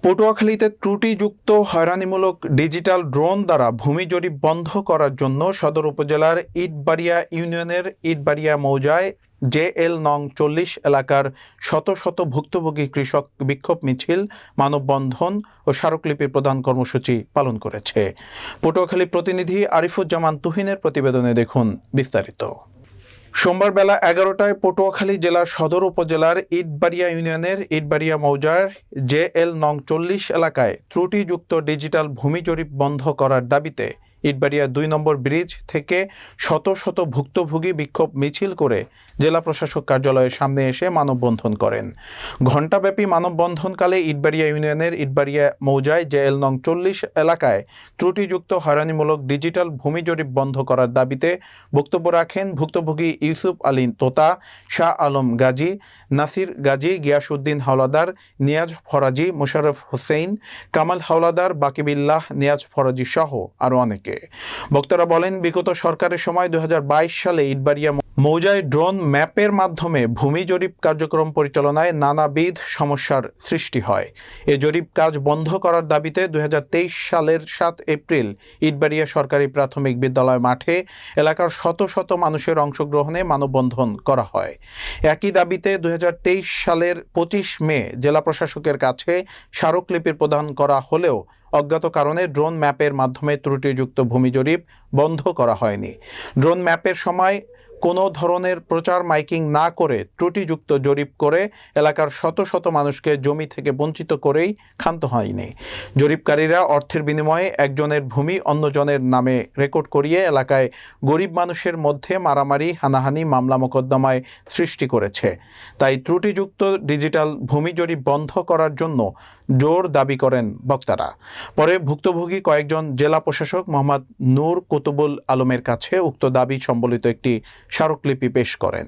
পটুয়াখালীতে ত্রুটিযুক্ত হয়রানিমূলক digital drone দ্বারা ভূমি জরিপ বন্ধ করার জন্য সদর উপজেলার ইটবাড়িয়া ইউনিয়নের ইটবাড়িয়া মৌজায় জে এল নং চল্লিশ এলাকার শত শত ভুক্তভোগী কৃষক বিক্ষোভ মিছিল, মানববন্ধন ও স্মারকলিপি প্রদান কর্মসূচি পালন করেছে। পটুয়াখালী প্রতিনিধি আরিফুজ্জামান তুহিনের প্রতিবেদনে দেখুন বিস্তারিত। সোমবার বেলা এগারোটায় পটুয়াখালী জেলার সদর উপজেলার ইটবাড়িয়া ইউনিয়নের ইটবাড়িয়া মৌজার জে এল নং চল্লিশ এলাকায় ত্রুটিযুক্ত ডিজিটাল ভূমি জরিপ বন্ধ করার দাবিতে ইটবাড়িয়া দুই নম্বর ব্রিজ থেকে শত শত ভুক্তভোগী বিক্ষোভ মিছিল করে জেলা প্রশাসক কার্যালয়ের সামনে এসে মানববন্ধন করেন। ঘণ্টাব্যাপী মানববন্ধনকালে ইটবাড়িয়া ইউনিয়নের ইটবাড়িয়া মৌজায় জে এল নং চল্লিশ এলাকায় ত্রুটিযুক্ত হয়রানিমূলক ডিজিটাল ভূমি জরিপ বন্ধ করার দাবিতে বক্তব্য রাখেন ভুক্তভোগী ইউসুফ আলী তোতা, শাহ আলম গাজী, নাসির গাজী, গিয়াসউদ্দিন হাওলাদার, নিয়াজ ফরাজি, মোশাররফ হোসেন কামাল হাওলাদার, বাকিবিল্লাহ, নিয়াজ ফরাজি সহ আরও অনেকে। বক্তারা বলেন বিগত সরকারের সময় দু হাজার বাইশ সালে ইটবাড়িয়া মৌজায় ড্রোন ম্যাপের মাধ্যমে ভূমি জরিপ কার্যক্রম পরিচালনায় নানাবিধ সমস্যার সৃষ্টি হয়। এ জরিপ কাজ বন্ধ করার দাবিতে দুই হাজার তেইশ সালের সাত এপ্রিল ইটবাড়িয়া সরকারি প্রাথমিক বিদ্যালয় মাঠে এলাকার শত শত মানুষের অংশগ্রহণে মানববন্ধন করা হয়। একই দাবিতে দুই হাজার তেইশ সালের পঁচিশ মে জেলা প্রশাসকের কাছে স্মারকলিপির প্রদান করা হলেও অজ্ঞাত কারণে ড্রোন ম্যাপের মাধ্যমে ত্রুটিযুক্ত ভূমি জরিপ বন্ধ করা হয়নি। ড্রোন ম্যাপের সময় কোনো ধরনের প্রচার মাইকিং না করে ত্রুটিযুক্ত জরিপ করে এলাকার শত শত মানুষকে জমি থেকে বঞ্চিত করেই ক্ষান্ত হয়নি। জরিপকারীরা অর্থের বিনিময়ে একজনের ভূমি অন্যজনের নামে রেকর্ড করিয়ে এলাকায় গরিব মানুষের মধ্যে মারামারি, হানাহানি, মামলা মোকদ্দমায় সৃষ্টি করেছে। তাই ত্রুটিযুক্ত ডিজিটাল ভূমি জরিপ বন্ধ করার জন্য জোর দাবি করেন বক্তারা। পরে ভুক্তভোগী কয়েকজন জেলা প্রশাসক মোহাম্মদ নূর কুতুবুল আলমের কাছে উক্ত দাবি সম্বলিত একটি স্মারকলিপি পেশ করেন।